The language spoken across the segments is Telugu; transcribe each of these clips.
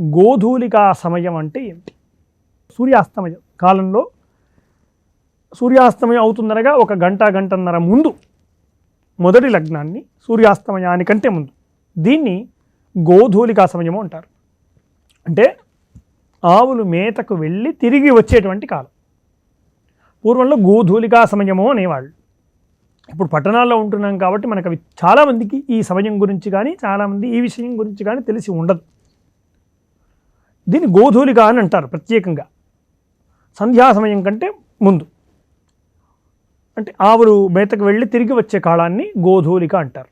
గోధూలికా సమయం అంటే ఏమిటి? సూర్యాస్తమయం. కాలంలో సూర్యాస్తమయం అవుతుందనగా ఒక గంట గంటన్నర ముందు మొదటి లగ్నాన్ని సూర్యాస్తమయానికంటే ముందు. దీన్ని గోధూలికా సమయము అంటారు. అంటే ఆవులు మేతకు వెళ్ళి తిరిగి వచ్చేటువంటి కాలం. పూర్వంలో గోధూలికా సమయము అనేవాళ్ళు. ఇప్పుడు పట్టణాల్లో ఉంటున్నాం కాబట్టి మనకు అవి చాలామందికి ఈ సమయం గురించి కానీ చాలామంది ఈ విషయం గురించి కానీ తెలిసి ఉండదు. దీన్ని గోధూలిక అని అంటారు ప్రత్యేకంగా. సంధ్యా సమయం కంటే ముందు. అంటే ఆవులు మేతకు వెళ్ళి తిరిగి వచ్చే కాలాన్ని గోధూలిక అంటారు.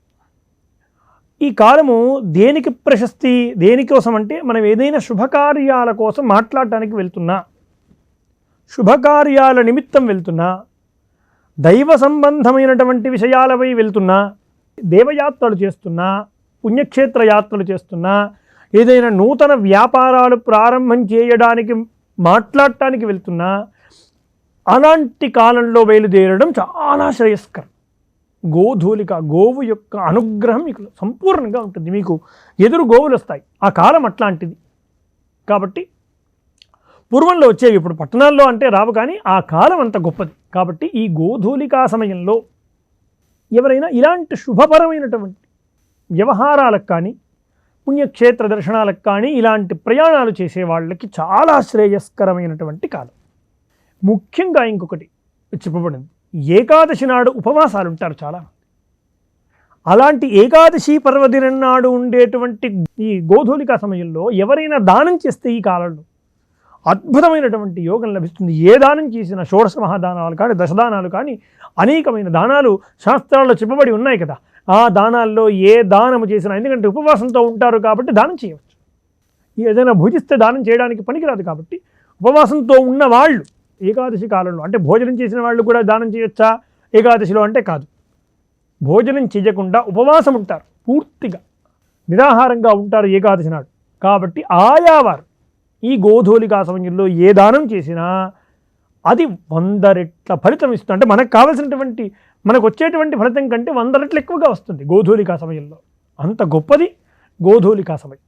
ఈ కాలము దేనికి ప్రశస్తి దేనికోసం అంటే మనం ఏదైనా శుభకార్యాల కోసం మాట్లాడటానికి వెళ్తున్నా శుభకార్యాల నిమిత్తం వెళ్తున్నా దైవ సంబంధమైనటువంటి విషయాలపై వెళ్తున్నా దేవయాత్రలు చేస్తున్నా పుణ్యక్షేత్ర యాత్రలు చేస్తున్నా ఏదైనా నూతన వ్యాపారాలు ప్రారంభం చేయడానికి మాట్లాడటానికి వెళ్తున్నా అలాంటి కాలంలో బయలుదేరడం చాలా శ్రేయస్కరం. గోధూలిక గోవు యొక్క అనుగ్రహం మీకు సంపూర్ణంగా ఉంటుంది. మీకు ఎదురు గోవులు వస్తాయి. ఆ కాలం అట్లాంటిది. కాబట్టి పూర్వంలో వచ్చేవి ఇప్పుడు పట్టణాల్లో అంటే రావు కానీ ఆ కాలం అంత గొప్పది. కాబట్టి ఈ గోధూలికా సమయంలో ఎవరైనా ఇలాంటి శుభపరమైనటువంటి వ్యవహారాలకు కానీ పుణ్యక్షేత్ర దర్శనాలకు కానీ ఇలాంటి ప్రయాణాలు చేసే వాళ్ళకి చాలా శ్రేయస్కరమైనటువంటి కాలం. ముఖ్యంగా ఇంకొకటి చెప్పబడింది. ఏకాదశి నాడు ఉపవాసాలు ఉంటారు చాలా. అలాంటి ఏకాదశి పర్వదినం నాడు ఉండేటువంటి ఈ గోధూలికా సమయంలో ఎవరైనా దానం చేస్తే ఈ కాలంలో అద్భుతమైనటువంటి యోగం లభిస్తుంది. ఏ దానం చేసిన షోడశ మహాదానాలు కానీ దశదానాలు కానీ అనేకమైన దానాలు శాస్త్రాల్లో చెప్పబడి ఉన్నాయి కదా. ఆ దానాల్లో ఏ దానము చేసినా ఎందుకంటే ఉపవాసంతో ఉంటారు కాబట్టి దానం చేయవచ్చు. ఏదైనా భుజిస్తే దానం చేయడానికి పనికిరాదు కాబట్టి ఉపవాసంతో ఉన్న వాళ్ళు ఏకాదశి కాలంలో అంటే భోజనం చేసిన వాళ్ళు కూడా దానం చేయొచ్చా? ఏకాదశిలో అంటే కాదు. భోజనం చేయకుండా ఉపవాసం ఉంటారు పూర్తిగా నిరాహారంగా ఉంటారు ఏకాదశి నాడు. కాబట్టి ఆయావారు ఈ గోధూలికా సమయంలో ఏ దానం చేసినా అది వంద రెట్ల ఫలితం ఇస్తుంది. అంటే మనకు కావలసినటువంటి మనకు వచ్చేటువంటి ఫలితం కంటే వంద రెట్లు ఎక్కువగా వస్తుంది గోధూలికా సమయంలో. అంత గొప్పది గోధూలికా సమయం.